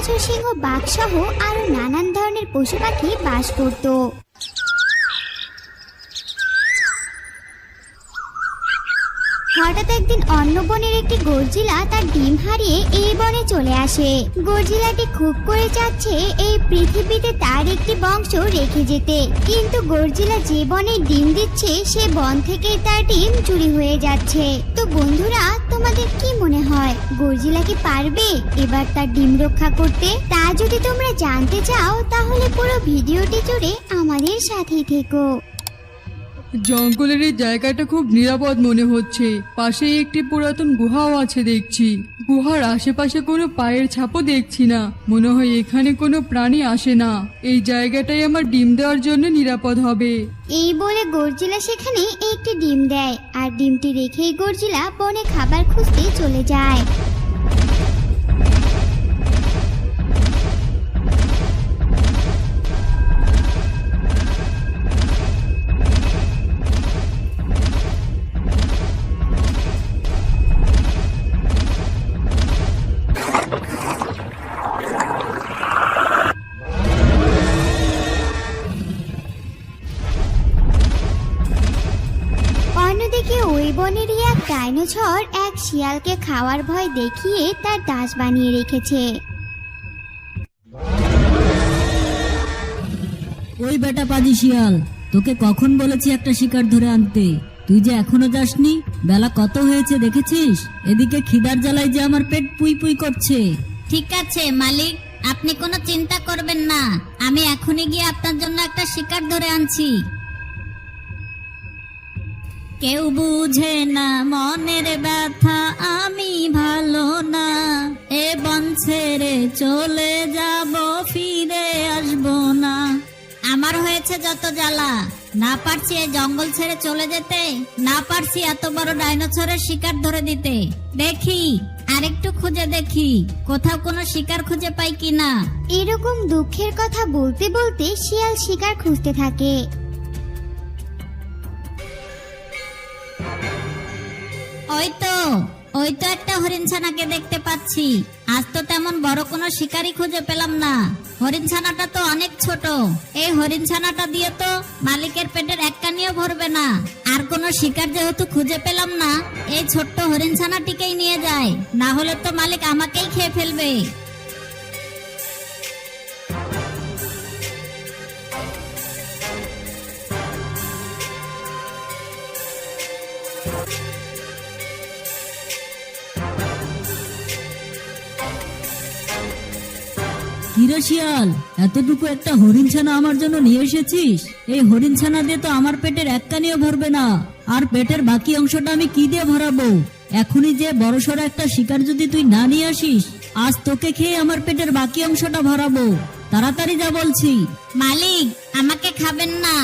বাঘ সিংহ আরও নানান ধরনের পশু পাখি বাস করত। হঠাৎ একদিন অন্য বনের একটি গর্জিলা তার ডিম হারিয়ে এই বনে চলে আসে। গর্জিলাটি খুব করে চাচ্ছে এই পৃথিবীতে তার একটি বংশ রেখে যেতে। কিন্তু গর্জিলা যে বনে ডিম দিচ্ছে, সে বন থেকে তার ডিম চুরি হয়ে যাচ্ছে। তো বন্ধুরা, তোমাদের কি মনে হয়? গর্জিলা কি পারবে এবার তার ডিম রক্ষা করতে? তা যদি তোমরা জানতে চাও, তাহলে পুরো ভিডিওটি জুড়ে আমাদের সাথেই থেকো। জঙ্গলের এই জায়গাটা খুব নিরাপদ মনে হচ্ছে। পাশেই একটি পুরাতন গুহাও আছে দেখছি। গুহার আশেপাশে কোনো পায়ের ছাপও দেখছি না। মনে হয় এখানে কোনো প্রাণী আসে না। এই জায়গাটাই আমার ডিম দেওয়ার জন্য নিরাপদ হবে। এই বলে গর্জিলা সেখানে একটি ডিম দেয়, আর ডিমটি রেখেই গর্জিলা বনে খাবার খুঁজতে চলে যায়। ডাইনোসর এক শিয়ালকে খাওয়ার ভয় দেখিয়ে তার দাস বানিয়ে রেখেছে। ওই বেটা পাজি শিয়াল তোকে কখন বলেছি একটা শিকার ধরে আনতে? তুই যে এখনও যাসনি বেলা কত হয়েছে দেখেছিস? এদিকে খিদার জ্বালায় যে আমার পেট পুই পুই করছে। ঠিক আছে মালিক আপনি কোনো চিন্তা করবেন না। আমি এখনই গিয়ে আপনার জন্য একটা শিকার ধরে আনছি। কেউ বুঝে না মনের ব্যথা, আমি ভালো না। এ বন ছেড়ে চলে যাব, ফিরে আসব না। আমার হয়েছে যত জ্বালা, না পারছি এই জঙ্গল ছেড়ে চলে যেতে, না পারছি এত বড় ডাইনোসরের শিকার ধরে দিতে। দেখি, আরেকটু খুঁজে দেখি, কোথাও কোনো শিকার খুঁজে পাই কিনা। এরকম দুঃখের কথা বলতে বলতে শিয়াল শিকার খুঁজতে থাকে। ওই তো ওই তো একটা হরিণছানাকে দেখতে পাচ্ছি। আজ তো তেমন বড় কোনো শিকারই খুঁজে পেলাম না। হরিণছানাটা তো অনেক ছোট। এই হরিণছানাটা দিয়ে তো মালিকের পেটের এক কানিও ভরবে না। আর কোনো শিকার যেহেতু খুঁজে পেলাম না, এই ছোট্ট হরিণছানাটিকেই নিয়ে যায়। না হলে তো মালিক আমাকেই খেয়ে ফেলবে। কিরে শিয়াল এতটুকু একটা হরিণ ছানা আমার জন্য নিয়ে এসেছিস? এই হরিণ ছানা দিয়ে তো আমার পেটের এককানিও ভরবে না। আর পেটের বাকি অংশটা আমি কি দিয়ে ভরাবো? এখনই যে বড়সড় একটা শিকার যদি তুই না নিয়ে আসিস আজ তোকে খেয়ে আমার পেটের বাকি অংশটা ভরাবো। তাড়াতাড়ি যা বলছি। মালিক আমাকে খাবেন না।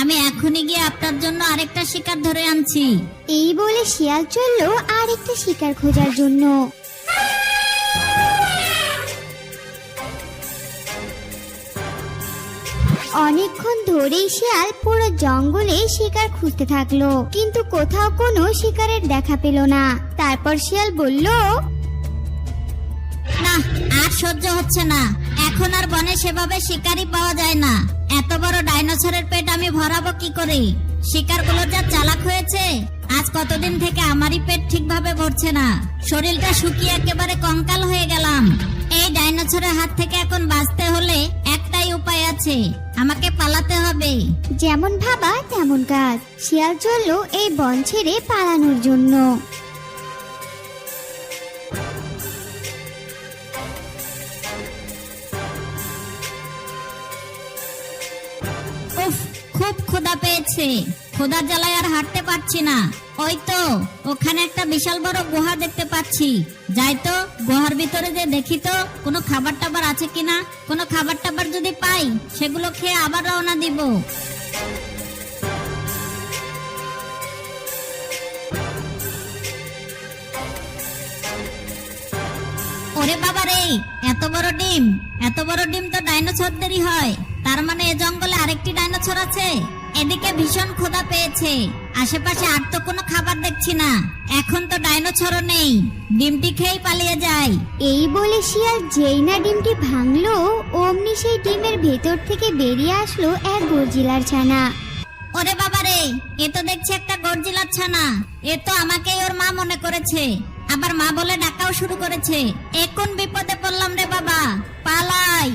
আমি এখনই গিয়ে আপনার জন্য আরেকটা শিকার ধরে আনছি। এই বলে শিয়াল চলল আর একটা শিকার খোঁজার জন্য। অনেকক্ষণ ধরেই শিয়াল পুরো জঙ্গলে শিকার খুঁজতে থাকল, কিন্তু কোথাও কোনো শিকারের দেখা পেল না। তারপর শিয়াল বলল, না, আর সহ্য হচ্ছে না। এখন আর বনে সেভাবে শিকারই পাওয়া যায় না। এত বড় ডাইনোসরের পেট আমি ভরাবো কি করে? শিকারগুলো যা চালাক হয়েছে, আজ কতদিন থেকে আমারই পেট ঠিকভাবে ভরছে না। শরীরটা শুকিয়ে একেবারে কঙ্কাল হয়ে গেলাম। এই ডাইনোসরের হাত থেকে এখন বাঁচতে হলে একটাই উপায় আছে। আমাকে পালাতে হবে। যেমন ভাবা তেমন কাজ। শিয়াল চলল এই বন ছেড়ে পালানোর জন্য। উফ খুব ক্ষুধা পেয়েছে। ক্ষুধার জ্বালায় আর হাঁটতে পারছি না। ওই তো, ওখানে একটা বিশাল বড় গুহা দেখতে পাচ্ছি। যাই তো, গুহার ভিতরে যে দেখি তো, কোনো খাবার টাবার আছে কিনা? কোনো খাবার টাবার যদি পাই, সেগুলো খেয়ে আবার রওনা দিব। ওরে বাবা রে, এত বড় ডিম। এত বড় ডিম তো ডাইনোসরদেরই হয়। তার মানে এ জঙ্গলে আরেকটি ডাইনোসর আছে? এদিকে ভীষণ ক্ষুধা পেয়েছে। আশেপাশে আর তো কোনো খাবার দেখছি না। এখন তো ডাইনোছরও নেই। ডিমটি খেয়েই পালিয়ে যায়। এই বলে শিয়াল যেই না ডিমটি ভাঙলো অমনি সেই ডিমের ভেতর থেকে বেরিয়ে আসলো এক গর্জিলার ছানা। ওরে বাবা রে এ তো দেখছি একটা গর্জিলার ছানা। এ তো আমাকেই ওর মা মনে করেছে। আবার মা বলে ডাকাও শুরু করেছে। এখন বিপদে পড়লাম রে বাবা? পালাই।